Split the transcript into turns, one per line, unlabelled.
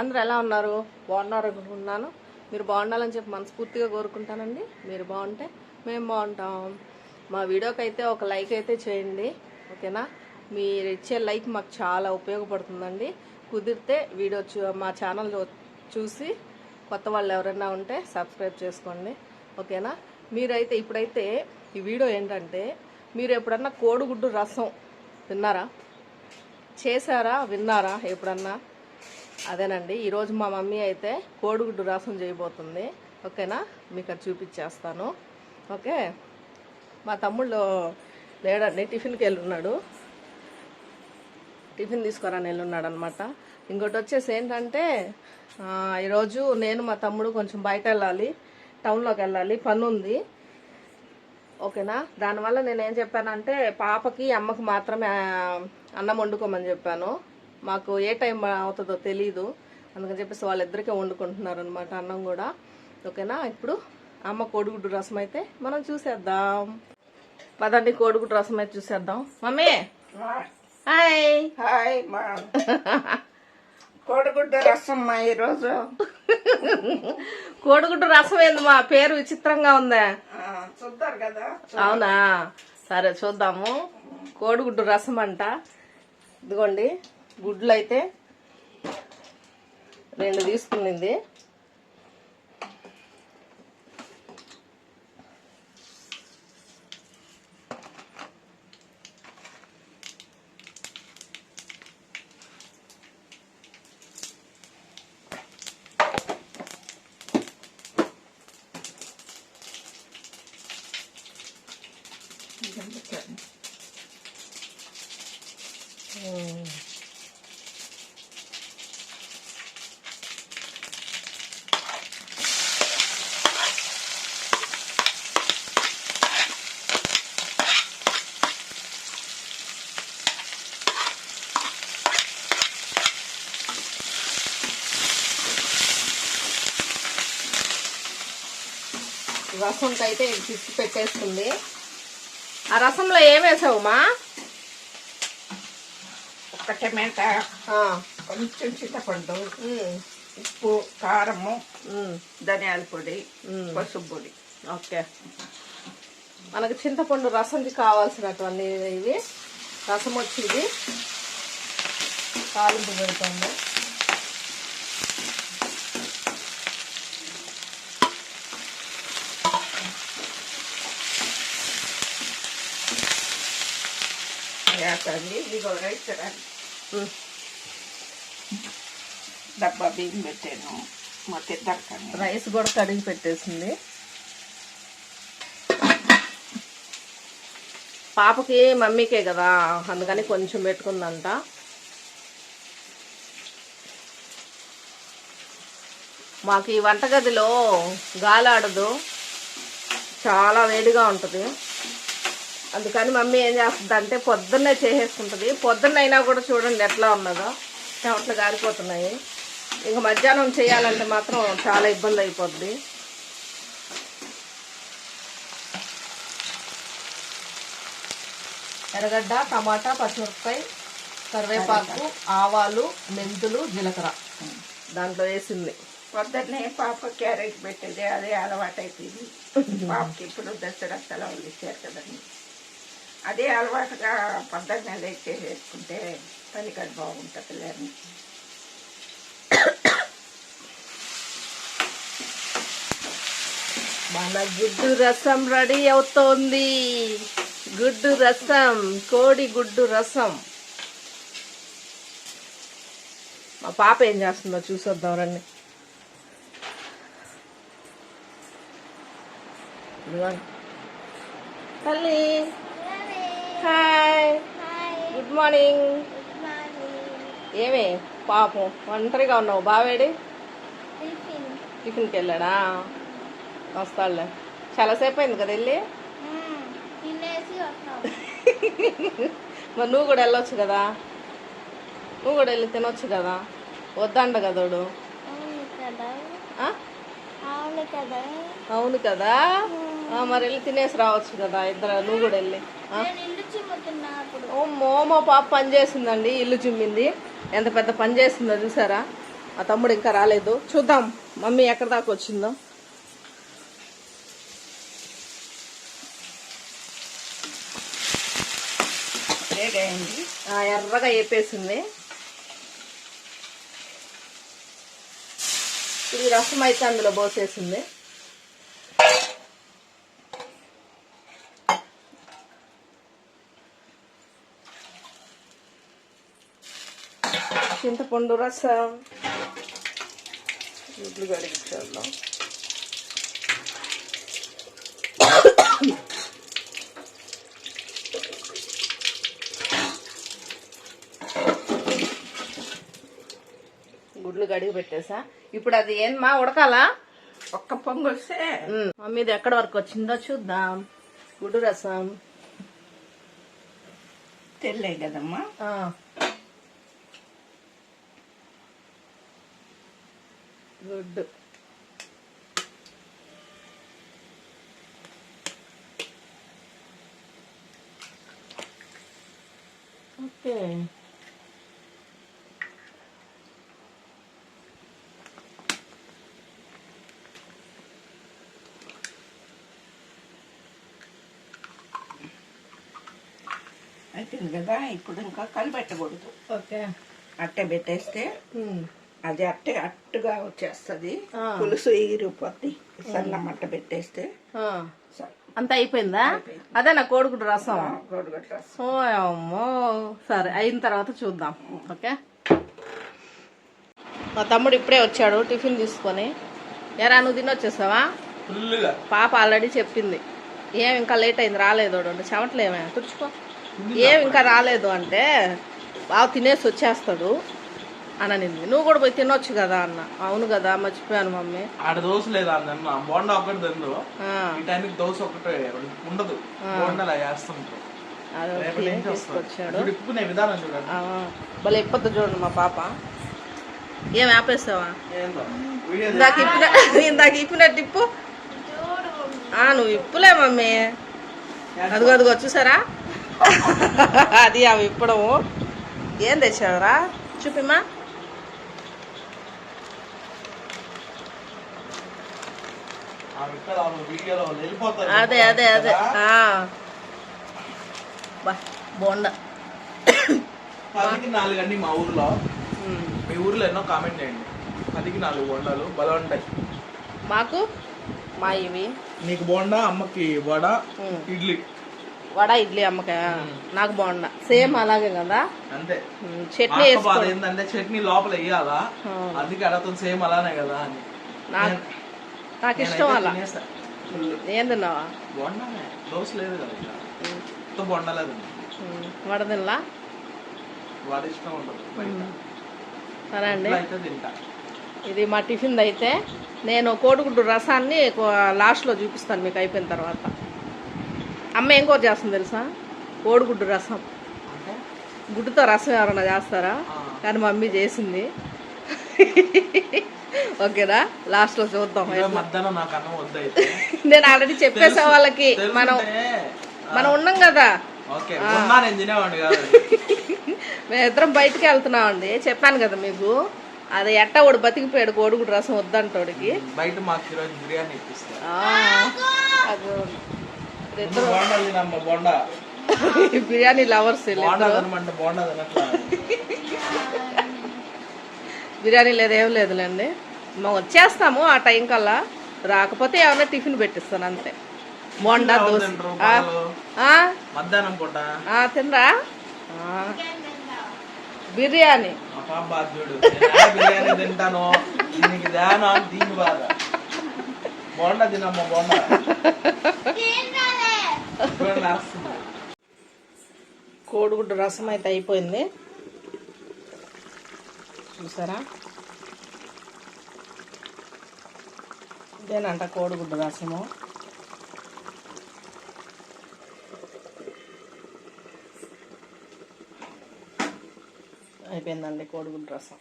అందరు ఎలా ఉన్నారు? బాగున్నారు? అనుకుంటున్నాను. మీరు బాగుండాలని చెప్పి మనస్ఫూర్తిగా కోరుకుంటానండి. మీరు బాగుంటే మేము బాగుంటాం. మా వీడియోకి అయితే ఒక లైక్ అయితే చేయండి. ఓకేనా? మీరు ఇచ్చే లైక్ మాకు చాలా ఉపయోగపడుతుందండి. కుదిరితే వీడియో చూ మా ఛానల్ చూసి కొత్త వాళ్ళు ఎవరైనా ఉంటే సబ్స్క్రైబ్ చేసుకోండి. ఓకేనా? మీరైతే ఇప్పుడైతే ఈ వీడియో ఏంటంటే మీరు ఎప్పుడన్నా కోడిగుడ్డు రసం విన్నారా చేశారా? విన్నారా? ఎప్పుడన్నా? అదేనండి. ఈరోజు మా మమ్మీ అయితే కోడిగుడ్డు రసం చేయబోతుంది. ఓకేనా? మీకు అది చూపించేస్తాను. ఓకే? మా తమ్ముళ్ళు లేడండి టిఫిన్కి వెళ్ళున్నాడు. టిఫిన్ తీసుకురాని వెళ్ళున్నాడు అనమాట ఇంకోటి వచ్చేసి ఏంటంటే ఈరోజు నేను మా తమ్ముడు కొంచెం బయట వెళ్ళాలి టౌన్లోకి వెళ్ళాలి పని ఉంది ఓకేనా? దానివల్ల నేను ఏం చెప్పానంటే పాపకి అమ్మకి మాత్రమే అన్నం వండుకోమని చెప్పాను. మాకు ఏ టైం అవుతుందో తెలీదు. అందుకని చెప్పేసి వాళ్ళిద్దరికే వండుకుంటున్నారు అనమాట అన్నం కూడా. ఓకేనా? ఇప్పుడు అమ్మ కోడిగుడ్డు రసం అయితే మనం చూసేద్దాం. పదండి కోడిగుడ్డు రసం అయితే చూసేద్దాం. మమ్మీ! హాయ్!
హాయ్ మా కోడిగుడ్డ రసం మా ఈరోజు.
కోడిగుడ్డు రసం ఏంది మా పేరు విచిత్రంగా ఉందా?
చూద్దారు కదా
అవునా? సరే చూద్దాము. కోడిగుడ్డు రసం అంట. ఇదిగోండి. గుడ్లు అయితే రెండు తీసుకునింది. రసంకి అయితే పిసికి పెట్టేస్తుంది. ఆ రసంలో ఏం వేసావు మా
ఒక టమాటా కొంచెం చింతపండు ఉప్పు కారము ధనియాల పొడి. పసుపు పొడి.
ఓకే. మనకు చింతపండు రసంకి కావాల్సినటువంటి ఇవి. రసం వచ్చింది. తాలింపు పెడుతుంది
వేసండి ఇదిగో రైస్ డబ్బా బియ్యం పెట్టాను మా
రైస్ కూడా కడిగి పెట్టేసింది. పాపకి మమ్మీకే కదా అందుకని కొంచెం పెట్టుకుందంట. మాకు ఈ వంటగదిలో గాలాడదు చాలా వేడిగా ఉంటుంది. అందుకని మమ్మీ ఏం చేస్తుంది అంటే పొద్దున్నే చేసేసుకుంటుంది. పొద్దున్న అయినా కూడా చూడండి ఎట్లా ఉన్నదో. చెమట్లు గారిపోతున్నాయి. ఇంకా మధ్యాహ్నం చేయాలంటే మాత్రం చాలా ఇబ్బంది అయిపోద్ది. ఎర్రగడ్డ టమాటా పచ్చిమిరపకాయ కరివేపాకు ఆవాలు మెంతులు జీలకర్ర. దాంట్లో వేసింది.
పొద్దున్నే పాప క్యారెట్ పెట్టేది. అదే అలవాటు అయిపోయింది పాపకి ఇప్పుడు దసరా సెలవులు ఇచ్చారు కదండి. అదే అలవాటుగా పొద్దున్నే లేచి చేసేసుకుంటే పనికది బాగుంటుంది లేని
మన గుడ్డు రసం రెడీ అవుతోంది. గుడ్డు రసం కోడి గుడ్డు రసం. మా పాప ఏం చేస్తుందో చూసొద్దాం రండి. తల్లి హాయ్ గుడ్ మార్నింగ్ ఏమి? పాపం. ఒంటరిగా ఉన్నావు. బావేడి? టిఫిన్కి వెళ్ళాడా వస్తాడులే. చాలాసేపు అయింది కదా వెళ్ళి? మరి నువ్వు కూడా వెళ్ళొచ్చు కదా? నువ్వు కూడా వెళ్ళి తినొచ్చు కదా? వద్దండ కదోడు ఆ? అవును కదా. ఆ, మరి వెళ్ళి తినేసి రావచ్చు కదా ఇద్దరు నువ్వు కూడా వెళ్ళి. మోమో పాప పని చేసిందండి ఇల్లు చిమ్మింది. ఎంత పెద్ద పని చేసిందో చూసారా? ఆ తమ్ముడు ఇంకా రాలేదు. చూద్దాం మమ్మీ ఎక్కడ దాకా వచ్చిందో. ఎర్రగా వేపేసింది ఇది రసం అయితే అందులో పోసేసింది. చింతపండు రసం. గుడ్లు కడిగించేద్దాం గుడ్లు కడిగి పెట్టేసా. ఇప్పుడు అది ఏమా ఉడకాలా?
ఒక్క పొంగు వస్తే.
మమ్మీది ఎక్కడ వరకు వచ్చిందో చూద్దాం. గుడ్డు రసం.
తెల్లే కదమ్మా.
ఆ. గుడ్డు ఓకే
అయిపోయింది కదా ఇప్పుడు ఇంకా కలిపెట్టకూడదు
ఓకే
అట్టే పెట్టేస్తే
ఉమ్.
అది అట్టే అట్టుగా వచ్చేస్తుంది. పులుసు ఎగిరిపోద్ది సన్న మట్ట పెట్టేస్తే
అంతా అయిపోయిందా. అదే నా కోడిగుడ్డు రసం.
గొడగొట్ట రసం.
ఓ అమ్మో. సరే అయిన తర్వాత చూద్దాం. ఓకే? మా తమ్ముడు ఇప్పుడే వచ్చాడు టిఫిన్ తీసుకొని. ఎరా నువ్వు తినొచ్చేసావా
ఫుల్గా
పాప ఆల్రెడీ చెప్పింది. ఏం ఇంకా లేట్ అయింది రాలేదు. అంటే చెమటలేమే. తుడుచుకో. ఏం ఇంకా రాలేదు అంటే బాగా తినేసి వచ్చేస్తాడు. అని అనింది నువ్వు కూడా పోయి తినొచ్చు కదా అన్న. అవును కదా మర్చిపోయాను మమ్మీ.
ఆడ దోశ లేదా అన్న బోండా ఒకటి తిందు. ఈ టైంకి దోశ ఒకటే ఉండదు. చూడండి.
ఆ, భలే ఇప్పొద్దు చూడండి మా పాప. ఏం ఆపేస్తావా ఇందాక ఇప్పిన ఇందాక ఇప్పినట్టు ఇప్పు ఆ, నువ్వు ఇప్పులే మమ్మీ. అదిగో అదిగో చూసారా? అది అవి ఇప్పడము. ఏం తెచ్చావురా? చూపిమ్మా. అదే అదే అదే. బోండా.
పదికి నాలుగు అండి మా ఊర్లో. మీ ఊర్లో ఎన్నో కామెంట్ చేయండి. పదికి నాలుగు బోండాలు బలం ఉంటాయి.
మాకు? మా ఇవి.
నీకు బోండా అమ్మకి వడ. ఇడ్లీ.
వడ ఇడ్లీ అమ్మకాయ నాకు బోండా. సేమ్ అలాగే కదా?
అంతే.
చట్నీ
ఏంటంటే చట్నీ లోపల వేయాలా. అందుకే అడగతుంది సేమ్ అలానే కదా అని.
నాకు నాకు ఇష్టం అలా. ఏం తిన్నావా?
బోండానే దోశ లేదు కదా ఇక్కడ. మొత్తం బోండా లేదు.
ఉమ్, వడ తినలా?
వాడి ఇష్టం ఉండదు బయట.
సరే అండి. ఇది మా టిఫిన్ అయితే నేను కోడిగుడ్డు రసాన్ని లాస్ట్లో చూపిస్తాను మీకు అయిపోయిన తర్వాత. అమ్మ ఏం కూర చేస్తుంది తెలుసా? కోడిగుడ్డు రసం. గుడ్డుతో రసం ఎవరైనా చేస్తారా. కానీ మమ్మీ చేసింది. ఓకేనా? చూద్దాం
అన్నం వద్దు అయితే
నేను ఆల్రెడీ చెప్పేసా వాళ్ళకి మనం మనం ఉన్నాం కదా. మేమిద్దరం బయటికి వెళ్తున్నామండి. చెప్పాను కదా మీకు అది ఎట్ట వాడు బతికిపోయాడు కోడిగుడ్డు రసం వద్దంటోడికి.
బయట మాకు ఈరోజు బిర్యానీ ఇప్పిస్తారు.
బిర్యానీ లవర్స్ బిర్యానీ లేదు ఏం లేదులేండి. వచ్చేస్తాము ఆ టైం కల్లా. రాకపోతే ఏమన్నా టిఫిన్ పెట్టిస్తాను అంతే. బోండా
ఎవరు
దోశ. తినరా. బిర్యానీ. కోడిగుడ్డు రసం అయితే అయిపోయింది. చూసారా? ఇదేనంట కోడిగుడ్డు రసము. అయిపోయిందండి కోడిగుడ్డు రసం.